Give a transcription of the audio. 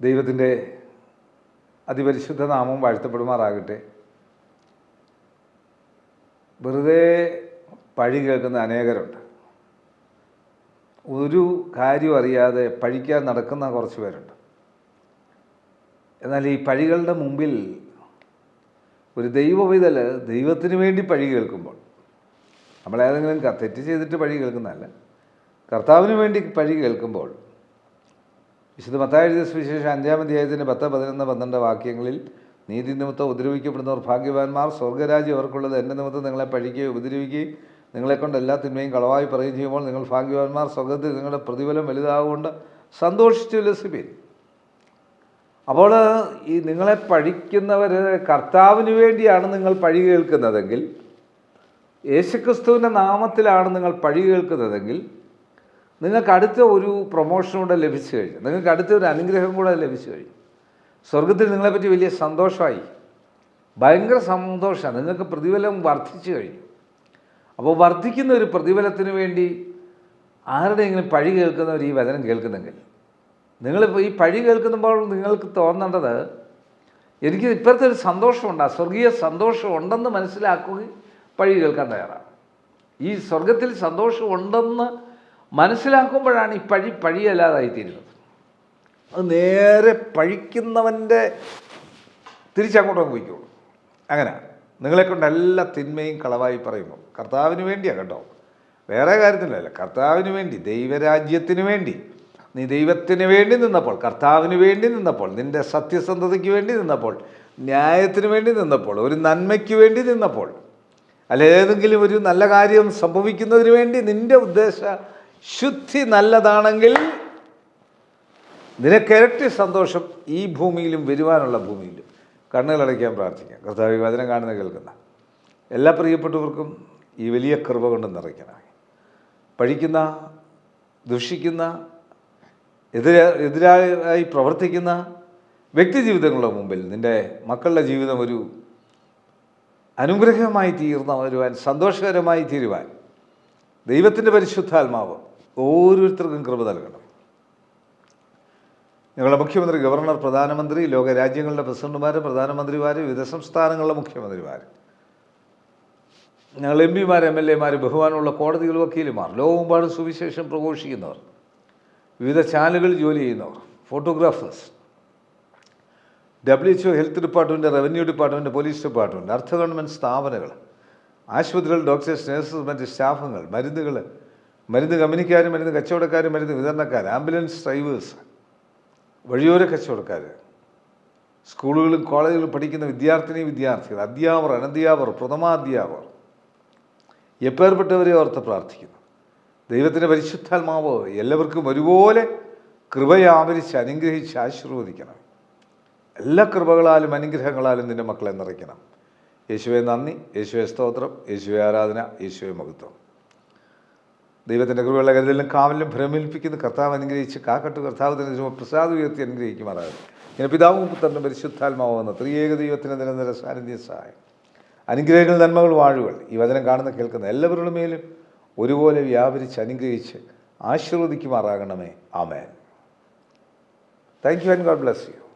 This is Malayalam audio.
ദൈവത്തിന്റെ അതിപരിശുദ്ധ നാമം വാഴ്ത്തപ്പെടുമാറാകട്ടെ. വെറുതെ പഴി കേൾക്കുന്ന അനേകരുണ്ട്. ഒരു കാര്യം അറിയാതെ പഴിക്കാൻ നടക്കുന്ന കുറച്ച് പേരുണ്ട്. എന്നാൽ ഈ പഴികളുടെ മുമ്പിൽ ഒരു ദൈവവിതൽ ദൈവത്തിന് വേണ്ടി പഴി കേൾക്കുമ്പോൾ നമ്മളേതെങ്കിലും തെറ്റ് ചെയ്തിട്ട് പഴി കേൾക്കുന്നതല്ല കർത്താവിന് വേണ്ടി പഴി കേൾക്കുമ്പോൾ വിശുദ്ധ മത്തായ സുവിശേഷം അഞ്ചാം അധ്യായത്തിന്റെ പത്ത് പതിനൊന്ന് പന്ത്രണ്ട് വാക്യങ്ങളിൽ നീതി നിമിത്തം ഉപദ്രവിക്കപ്പെടുന്നവർ ഭാഗ്യവാന്മാർ സ്വർഗരാജ്യം അവർക്കുള്ളത് എന്റെ നിമിത്തം നിങ്ങളെ പഴിക്കുകയും ഉപദ്രവിക്കുകയും നിങ്ങളെക്കൊണ്ട് എല്ലാ തിന്മയും കളവായി പറയുകയും ചെയ്യുമ്പോൾ നിങ്ങൾ ഭാഗ്യവാന്മാർ സ്വർഗത്തിൽ നിങ്ങളുടെ പ്രതിഫലം വലുതാകൊണ്ട് സന്തോഷിച്ചു ലസിപ്പിൻ. അപ്പോൾ ഈ നിങ്ങളെ പഴിക്കുന്നവർ കർത്താവിന് വേണ്ടിയാണ് നിങ്ങൾ പഴി കേൾക്കുന്നതെങ്കിൽ യേശുക്രിസ്തുവിന്റെ നാമത്തിലാണ് നിങ്ങൾ പഴി കേൾക്കുന്നതെങ്കിൽ നിങ്ങൾക്ക് അടുത്ത ഒരു പ്രൊമോഷൻ കൂടെ ലഭിച്ചു കഴിഞ്ഞു. നിങ്ങൾക്ക് അടുത്ത ഒരു അനുഗ്രഹം കൂടെ ലഭിച്ചു കഴിഞ്ഞു. സ്വർഗത്തിൽ നിങ്ങളെപ്പറ്റി വലിയ സന്തോഷമായി. ഭയങ്കര സന്തോഷമാണ്. നിങ്ങൾക്ക് പ്രതിഫലം വർദ്ധിച്ചു കഴിഞ്ഞു. അപ്പോൾ വർദ്ധിക്കുന്ന ഒരു പ്രതിഫലത്തിന് വേണ്ടി ആരുടെയെങ്കിലും പഴി കേൾക്കുന്നവർ ഈ വചനം കേൾക്കുന്നെങ്കിൽ. നിങ്ങളിപ്പോൾ ഈ പഴി കേൾക്കുമ്പോൾ നിങ്ങൾക്ക് തോന്നേണ്ടത് എനിക്ക് ഇപ്പോഴത്തെ ഒരു സന്തോഷമുണ്ട്. ആ സ്വർഗീയ സന്തോഷമുണ്ടെന്ന് മനസ്സിലാക്കുകയും പഴി കേൾക്കാൻ തയ്യാറാണ്. ഈ സ്വർഗത്തിൽ സന്തോഷം ഉണ്ടെന്ന് മനസ്സിലാക്കുമ്പോഴാണ് ഈ പഴി പഴിയല്ലാതായിത്തീരുന്നത്. അത് നേരെ പഴിക്കുന്നവന്റെ തിരിച്ചങ്ങോട്ടൊക്കെ പോയിക്കോളൂ. അങ്ങനെ നിങ്ങളെക്കൊണ്ട് എല്ലാ തിന്മയും കളവായി പറയുമ്പോൾ കർത്താവിന് വേണ്ടിയാണ് കേട്ടോ. വേറെ കാര്യത്തിലല്ല കർത്താവിന് വേണ്ടി ദൈവരാജ്യത്തിന് വേണ്ടി. നീ ദൈവത്തിന് വേണ്ടി നിന്നപ്പോൾ കർത്താവിന് വേണ്ടി നിന്നപ്പോൾ നിന്റെ സത്യസന്ധതയ്ക്ക് വേണ്ടി നിന്നപ്പോൾ ന്യായത്തിന് വേണ്ടി നിന്നപ്പോൾ ഒരു നന്മയ്ക്ക് വേണ്ടി നിന്നപ്പോൾ അല്ലേതെങ്കിലും ഒരു നല്ല കാര്യം സംഭവിക്കുന്നതിന് വേണ്ടി നിന്റെ ഉദ്ദേശ ശുദ്ധി നല്ലതാണെങ്കിൽ നിനക്കിരട്ടി സന്തോഷം ഈ ഭൂമിയിലും വരുവാനുള്ള ഭൂമിയിലും. കണ്ണുകളടയ്ക്കാൻ പ്രാർത്ഥിക്കാം. കർത്താവ് വചനം കാണുന്ന കേൾക്കുന്ന എല്ലാ പ്രിയപ്പെട്ടവർക്കും ഈ വലിയ കൃപ കൊണ്ട് നിറയ്ക്കണം പഴിക്കുന്ന ദുഷിക്കുന്ന എതിരെ എതിരായി പ്രവർത്തിക്കുന്ന വ്യക്തി ജീവിതങ്ങളുടെ മുമ്പിൽ നിന്റെ മക്കളുടെ ജീവിതം ഒരു അനുഗ്രഹമായി തീർന്ന വരുവാൻ സന്തോഷകരമായി തീരുവാൻ ദൈവത്തിന്റെ പരിശുദ്ധാത്മാവ് ഓരോരുത്തർക്കും കൃപ നൽകണം. ഞങ്ങളുടെ മുഖ്യമന്ത്രി ഗവർണർ പ്രധാനമന്ത്രി ലോക രാജ്യങ്ങളുടെ പ്രസിഡന്റുമാർ പ്രധാനമന്ത്രിമാർ വിവിധ സംസ്ഥാനങ്ങളിലെ മുഖ്യമന്ത്രിമാർ ഞങ്ങൾ എം പിമാർ എം എൽ എമാർ ബഹുമാനമുള്ള കോടതികൾ വക്കീലുമാർ ലോകമെമ്പാടും സുവിശേഷം പ്രഘോഷിക്കുന്നവർ വിവിധ ചാനലുകളിൽ ജോലി ചെയ്യുന്നവർ photographers W H O health department revenue department police department അർദ്ധ ഗവൺമെന്റ് സ്ഥാപനങ്ങൾ ആശുപത്രികൾ ഡോക്ടേഴ്സ് നഴ്സസ് മറ്റ് സ്റ്റാഫുകൾ മരുന്നുകൾ മരുന്ന് കമ്പനിക്കാർ മരുന്ന് കച്ചവടക്കാർ മരുന്ന് വിതരണക്കാർ ആംബുലൻസ് ഡ്രൈവേഴ്സ് വഴിയോര കച്ചവടക്കാർ സ്കൂളുകളും കോളേജുകളും പഠിക്കുന്ന വിദ്യാർത്ഥിനി വിദ്യാർത്ഥികൾ അധ്യാപകർ അനധ്യാപകർ പ്രഥമാധ്യാപകർ എപ്പേർപ്പെട്ടവരെ ഓർത്ത് പ്രാർത്ഥിക്കുന്നു. ദൈവത്തിന്റെ പരിശുദ്ധാത്മാവ് എല്ലാവർക്കും ഒരുപോലെ കൃപയാവരിച്ച് അനുഗ്രഹിച്ച് ആശീർവദിക്കണം. എല്ലാ കൃപകളാലും അനുഗ്രഹങ്ങളാലും നിന്റെ മക്കളെ നിറയ്ക്കണം. യേശുവെ നന്ദി യേശുവെ സ്തോത്രം യേശുവെ ആരാധന യേശുവെ മഹത്വം. ദൈവത്തിന്റെ കൃപയുള്ള കരുതലും കാവലിലും ഭ്രമിപ്പിക്കുന്ന കർത്താവ് അനുഗ്രഹിച്ച് കാക്കട്ട് കർത്താവ് തന്നെ പ്രസാദ് ഉയർത്തി അനുഗ്രഹിക്കുമാറാകും ഇങ്ങനെ പിതാവും പുത്രനും പരിശുദ്ധാത്മാവുന്ന ത്രിയേക ദൈവത്തിന്റെ നിരന്തര സാന്നിധ്യ സഹായം. അനുഗ്രഹങ്ങൾ നന്മകൾ വാഴുകൾ ഈ വചനം കാണുന്ന കേൾക്കുന്ന എല്ലാവരുടെ മേലും ഒരുപോലെ വ്യാപരിച്ച് അനുഗ്രഹിച്ച് ആശീർവദിക്കുമാറാകണമേ. ആമേൻ. Thank you and God bless you